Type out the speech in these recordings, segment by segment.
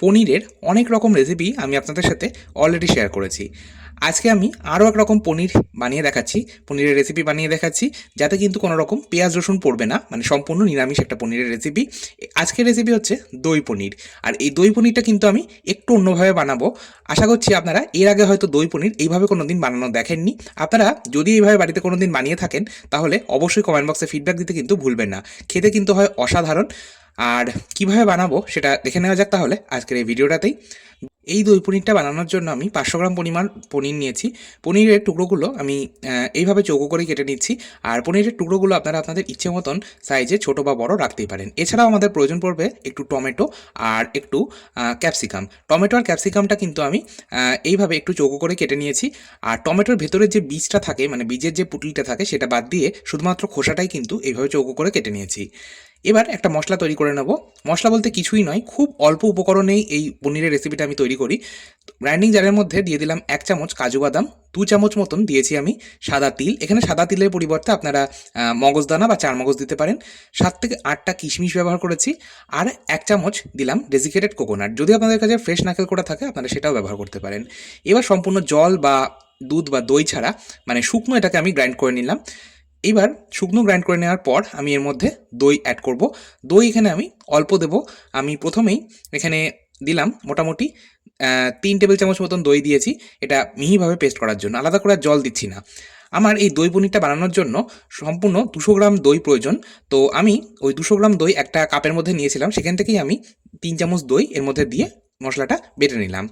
পনিরের অনেক রকম রেসিপি আমি আপনাদের সাথে অলরেডি শেয়ার করেছি। আজকে আমি আরও এক রকম পনির বানিয়ে দেখাচ্ছি, পনিরের রেসিপি বানিয়ে দেখাচ্ছি, যাতে কিন্তু কোনো রকম পেঁয়াজ, রসুন পড়বে না মানে সম্পূর্ণ নিরামিষ একটা পনিরের রেসিপি আজকের রেসিপি হচ্ছে দই পনির, আর এই দই পনিরটা কিন্তু আমি একটু অন্যভাবে বানাবো। আশা করছি আপনারা এর আগে হয়তো দই পনির এইভাবে কোনো দিন বানানো দেখেননি। আপনারা যদি এইভাবে বাড়িতে কোনো দিন বানিয়ে থাকেন, তাহলে অবশ্যই কমেন্ট বক্সে ফিডব্যাক দিতে কিন্তু ভুলবেন না। খেতে কিন্তু হয় অসাধারণ। আর কীভাবে বানাবো সেটা দেখে নেওয়া যাক তাহলে আজকের এই ভিডিওটাতেই। এই দই পনিরটা বানানোর জন্য আমি পাঁচশো গ্রাম পরিমাণ পনির নিয়েছি। পনিরের টুকরোগুলো আমি এইভাবে চৌকো করে কেটে নিচ্ছি। আর পনিরের টুকরোগুলো আপনারা আপনাদের ইচ্ছে মতন সাইজে ছোটো বা বড় রাখতেই পারেন। এছাড়াও আমাদের প্রয়োজন পড়বে একটু টমেটো আর একটু ক্যাপসিকাম টমেটো আর ক্যাপসিকামটা কিন্তু আমি এইভাবে একটু চৌকো করে কেটে নিয়েছি। আর টমেটোর ভেতরে যে বীজটা থাকে মানে বীজের যে পুটলিটা থাকে, সেটা বাদ দিয়ে শুধুমাত্র খোসাটাই কিন্তু এইভাবে চৌকো করে কেটে নিয়েছি। এবার একটা মশলা তৈরি করে নেব। মশলা বলতে কিছুই নয়, খুব অল্প উপকরণেই এই পনিরের রেসিপিটা আমি তৈরি করি। গ্রাইন্ডিং জারের মধ্যে দিয়ে দিলাম এক চামচ কাজু বাদাম, দু চামচ মতন দিয়েছি আমি সাদা তিল। এখানে সাদা তিলের পরিবর্তে আপনারা মগজদানা বা চার মগজ দিতে পারেন। সাত থেকে আটটা কিশমিশ ব্যবহার করেছি। আর এক চামচ দিলাম ডেজিকেটেড কোকোনাট যদি আপনাদের কাছে ফ্রেশ নারকেল করা থাকে, আপনারা সেটাও ব্যবহার করতে পারেন। এবার সম্পূর্ণ জল বা দুধ বা দই ছাড়া মানে শুকনো এটাকে আমি গ্রাইন্ড করে নিলাম। এইবার শুকনো গ্রাইন্ড করে নেওয়ার পর আমি এর মধ্যে দই অ্যাড করব। দই এখানে আমি অল্প দেব। আমি প্রথমেই এখানে দিলাম মোটামুটি তিন টেবিল চামচ মতন দই দিয়েছি। এটা মিহিভাবে পেস্ট করার জন্য। আলাদা করে জল দিচ্ছি না। আমার এই দই পনিরটা বানানোর জন্য সম্পূর্ণ দুশো গ্রাম দই প্রয়োজন। তো আমি ওই দুশো গ্রাম দই একটা কাপের মধ্যে নিয়েছিলাম। সেখান থেকেই আমি তিন চামচ দই এর মধ্যে দিয়ে মশলাটা বেটে নিলাম।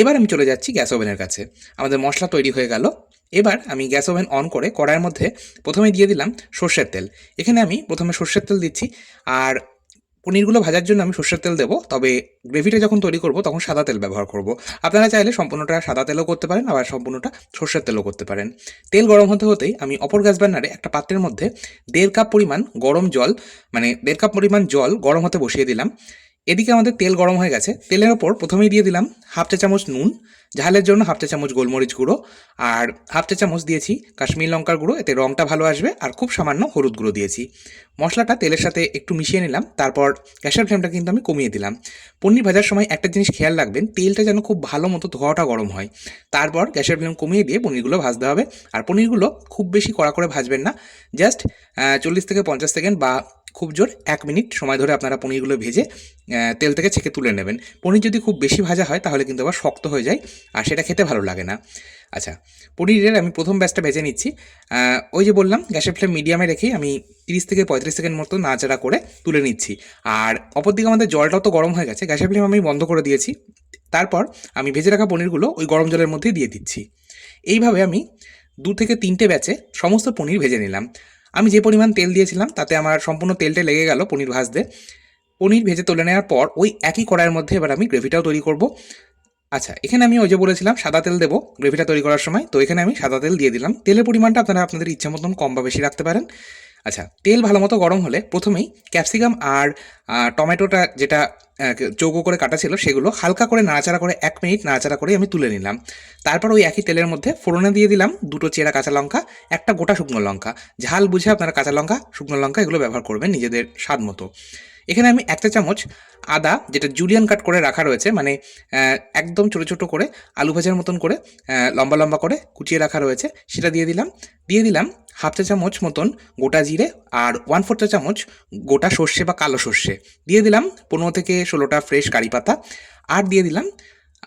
এবার আমি চলে যাচ্ছি গ্যাস ওভেনের কাছে। আমাদের মশলা তৈরি হয়ে গেল। এবার আমি গ্যাস ওভেন অন করে কড়াইয়ের মধ্যে প্রথমে দিয়ে দিলাম সর্ষের তেল। এখানে আমি প্রথমে সর্ষের তেল দিচ্ছি আর পনিরগুলো ভাজার জন্য আমি সর্ষের তেল দেবো, তবে গ্রেভিটা যখন তৈরি করব তখন সাদা তেল ব্যবহার করব। আপনারা চাইলে সম্পূর্ণটা সাদা তেলও করতে পারেন, আবার সম্পূর্ণটা সর্ষের তেলও করতে পারেন। তেল গরম হতে হতেই আমি অপর গ্যাস বার্নারে একটা পাত্রের মধ্যে দেড় কাপ পরিমাণ গরম জল মানে দেড় কাপ পরিমাণ জল গরম হতে বসিয়ে দিলাম। এদিকে আমাদের তেল গরম হয়ে গেছে। তেলের ওপর প্রথমেই দিয়ে দিলাম হাফ চা চামচ নুন, ঝালের জন্য হাফ চা চামচ গোলমরিচ গুঁড়ো, আর হাফ চা চামচ দিয়েছি কাশ্মীর লঙ্কার গুঁড়ো, এতে রঙটা ভালো আসবে, আর খুব সামান্য হলুদ গুঁড়ো দিয়েছি। মশলাটা তেলের সাথে একটু মিশিয়ে নিলাম, তারপর গ্যাসের ফ্লেমটা কিন্তু আমি কমিয়ে দিলাম। পনির ভাজার সময় একটা জিনিস খেয়াল রাখবেন, তেলটা যেন খুব ভালো মতো ধোয়াটা গরম হয়। তারপর গ্যাসের ফ্লেম কমিয়ে দিয়ে পনিরগুলো ভাজতে হবে, আর পনিরগুলো খুব বেশি কড়া করে ভাজবেন না, জাস্ট চল্লিশ থেকে পঞ্চাশ সেকেন্ড বা খুব জোর এক মিনিট সময় ধরে আপনারা পনিরগুলো ভেজে তেল থেকে ছেঁকে তুলে নেবেন। পনির যদি খুব বেশি ভাজা হয় তাহলে কিন্তু আবার শক্ত হয়ে যায় আর সেটা খেতে ভালো লাগে না। আচ্ছা পনিরের আমি প্রথম ব্যাচটা ভেজে নিচ্ছি। ওই যে বললাম, গ্যাসের ফ্লেম মিডিয়ামে রেখেই আমি তিরিশ থেকে পঁয়ত্রিশ সেকেন্ড মতো নাচাড়া করে তুলে নিচ্ছি। আর অপরদিকে আমাদের জলটাও তো গরম হয়ে গেছে, গ্যাসের ফ্লেম আমি বন্ধ করে দিয়েছি। তারপর আমি ভেজে রাখা পনিরগুলো ওই গরম জলের মধ্যেই দিয়ে দিচ্ছি। এইভাবে আমি দু থেকে তিনটে ব্যাচে সমস্ত পনির ভেজে নিলাম। আমি যে পরিমাণ তেল দিয়েছিলাম, তাতে আমার সম্পূর্ণ তেলটা লেগে গেল পনির ভাজতে। পনির ভেজে তুলে নেওয়ার পর ওই একই কড়াইয়ের মধ্যে এবার আমি গ্রেভিটাও তৈরি করব। আচ্ছা এখানে আমি ওই যে বলেছিলাম সাদা তেল দেবো গ্রেভিটা তৈরি করার সময়। তো এখানে আমি সাদা তেল দিয়ে দিলাম। তেলের পরিমাণটা আপনারা আপনাদের ইচ্ছা মতন কম বা বেশি রাখতে পারেন। আচ্ছা তেল ভালো মতো গরম হলে প্রথমেই ক্যাপসিকাম আর টমেটোটা যেটা চৌকো করে কাটা ছিল সেগুলো হালকা করে নাড়াচাড়া করে এক মিনিট নাড়াচাড়া করে আমি তুলে নিলাম। তারপর ওই একই তেলের মধ্যে ফোড়নে দিয়ে দিলাম দুটো চেরা কাঁচা লঙ্কা, একটা গোটা শুকনো লঙ্কা। ঝাল বুঝে আপনারা কাঁচা লঙ্কা, শুকনো লঙ্কা এগুলো ব্যবহার করবেন নিজেদের স্বাদ মতো। এখানে আমি একটা চামচ আদা, যেটা জুলিয়ান কাট করে রাখা রয়েছে মানে একদম ছোটো ছোটো করে, আলু ভাজার মতন করে লম্বা লম্বা করে কুচিয়ে রাখা রয়েছে, সেটা দিয়ে দিলাম। দিয়ে দিলাম হাফ চা চামচ মতন গোটা জিরে আর ওয়ান ফোর চা চামচ গোটা সর্ষে বা কালো সর্ষে। দিয়ে দিলাম পনেরো থেকে ষোলোটা ফ্রেশ কারি পাতা আর দিয়ে দিলাম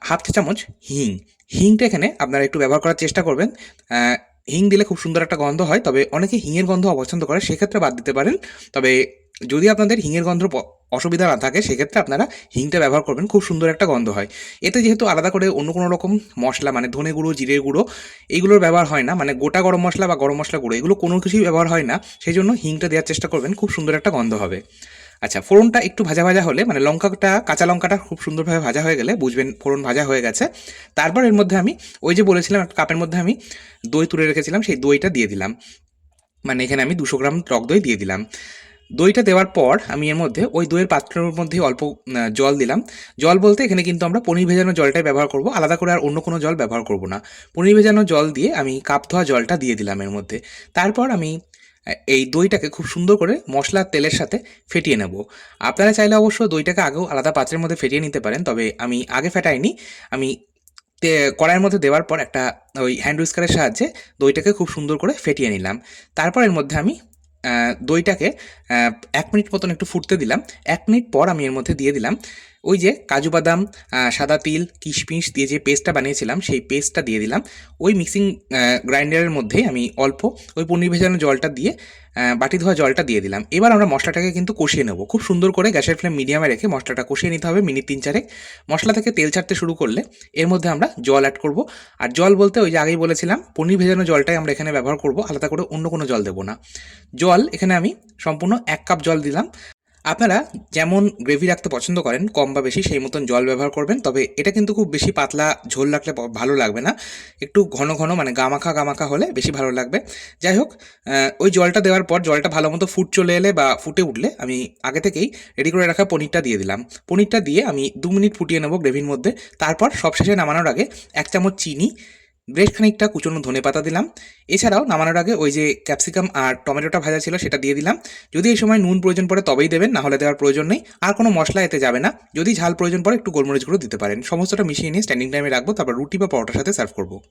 হাফ চা চামচ হিং। হিংটা এখানে আপনারা একটু ব্যবহার করার চেষ্টা করবেন। হিং দিলে খুব সুন্দর একটা গন্ধ হয়, তবে অনেকে হিঙের গন্ধ অপছন্দ করে, সেক্ষেত্রে বাদ দিতে পারেন। তবে যদি আপনাদের হিঙের গন্ধ অসুবিধা না থাকে, সেক্ষেত্রে আপনারা হিংটা ব্যবহার করবেন। খুব সুন্দর একটা গন্ধ হয়। এতে যেহেতু আলাদা করে অন্য কোনো রকম মশলা মানে ধনে গুঁড়ো জিরে গুঁড়ো এইগুলোর ব্যবহার হয় না। মানে গোটা গরম মশলা বা গরম মশলা গুঁড়ো, এগুলো কোনো কিছুই ব্যবহার হয় না। সেই জন্য হিংটা দেওয়ার চেষ্টা করবেন। খুব সুন্দর একটা গন্ধ হবে। আচ্ছা ফোড়নটা একটু ভাজা ভাজা হলে মানে লঙ্কাটা, কাঁচা লঙ্কাটা খুব সুন্দরভাবে ভাজা হয়ে গেলে বুঝবেন ফোড়ন ভাজা হয়ে গেছে। তারপর এর মধ্যে আমি, ওই যে বলেছিলাম একটা কাপের মধ্যে আমি দই তুলে রেখেছিলাম, সেই দইটা দিয়ে দিলাম। মানে এখানে আমি দুশো গ্রাম টক দই দিয়ে দিলাম। দইটা দেওয়ার পর আমি এর মধ্যে ওই দইয়ের পাত্রের মধ্যে অল্প জল দিলাম। জল বলতে এখানে কিন্তু আমরা পনির ভেজানো জলটাই ব্যবহার করব। আলাদা করে আর অন্য কোনো জল ব্যবহার করব না। পনির ভেজানো জল দিয়ে আমি কাপ ধোয়া জলটা দিয়ে দিলাম এর মধ্যে। তারপর আমি এই দইটাকে খুব সুন্দর করে মশলা তেলের সাথে ফেটিয়ে নেব। আপনারা চাইলে অবশ্য দইটাকে আগেও আলাদা পাত্রের মধ্যে ফেটিয়ে নিতে পারেন, তবে আমি আগে ফেটাইনি। আমি কড়াইয়ের মধ্যে দেওয়ার পর একটা ওই হ্যান্ড উইস্কারের সাহায্যে দইটাকে খুব সুন্দর করে ফেটিয়ে নিলাম। তারপর এর মধ্যে আমি দইটাকে এক মিনিট মতন একটু ফুটতে দিলাম। এক মিনিট পর আমি এর মধ্যে দিয়ে দিলাম ওই যে কাজু বাদাম সাদা তিল, কিশমিশ দিয়ে যে পেস্টটা বানিয়েছিলাম, সেই পেস্টটা দিয়ে দিলাম। ওই মিক্সিং গ্রাইন্ডারের মধ্যেই আমি অল্প ওই পনির ভেজানো জলটা দিয়ে বাটি ধোয়া জলটা দিয়ে দিলাম। এবার আমরা মশলাটাকে কিন্তু কষিয়ে নেব। খুব সুন্দর করে গ্যাসের ফ্লেম মিডিয়ামে রেখে মশলাটা কষিয়ে নিতে হবে মিনিট তিন চারেক। মশলা থেকে তেল ছাড়তে শুরু করলে এর মধ্যে আমরা জল অ্যাড করব। আর জল বলতে ওই যে আগেই বলেছিলাম, পনির ভেজানো জলটাই আমরা এখানে ব্যবহার করব। আলাদা করে অন্য কোনো জল দেবো না। জল এখানে আমি সম্পূর্ণ এক কাপ জল দিলাম। আপনারা যেমন গ্রেভি রাখতে পছন্দ করেন, কম বা বেশি সেই মতন জল ব্যবহার করবেন, তবে এটা কিন্তু খুব বেশি পাতলা ঝোল রাখলে ভালো লাগবে না। একটু ঘন ঘন মানে গামাখা গামাখা হলে বেশি ভালো লাগবে। যাই হোক ওই জলটা দেওয়ার পর জলটা ভালো মতো ফুট চলে এলে বা ফুটে উঠলে আমি আগে থেকেই রেডি করে রাখা পনিরটা দিয়ে দিলাম। পনিরটা দিয়ে আমি দু মিনিট ফুটিয়ে নেব গ্রেভির মধ্যে। তারপর সবশেষে নামানোর আগে এক চামচ চিনি বেশ খানিকটা কুচনো ধনে পাতা দিলাম। এছাড়াও নামানোর আগে ওই যে ক্যাপসিকাম আর টমেটোটা ভাজা ছিল সেটা দিয়ে দিলাম। যদি এই সময় নুন প্রয়োজন পড়ে তবেই দেবেন, না হলে দেওয়ার প্রয়োজন নেই। আর কোনো মশলা এতে যাবে না। যদি ঝাল প্রয়োজন পড়ে একটু গোলমরিচ গুঁড়ো দিতে পারেন। সমস্তটা মিশিয়ে নিয়ে স্ট্যান্ডিং টাইমে রাখব, তারপর রুটি বা পরোটার সাথে সার্ভ করব।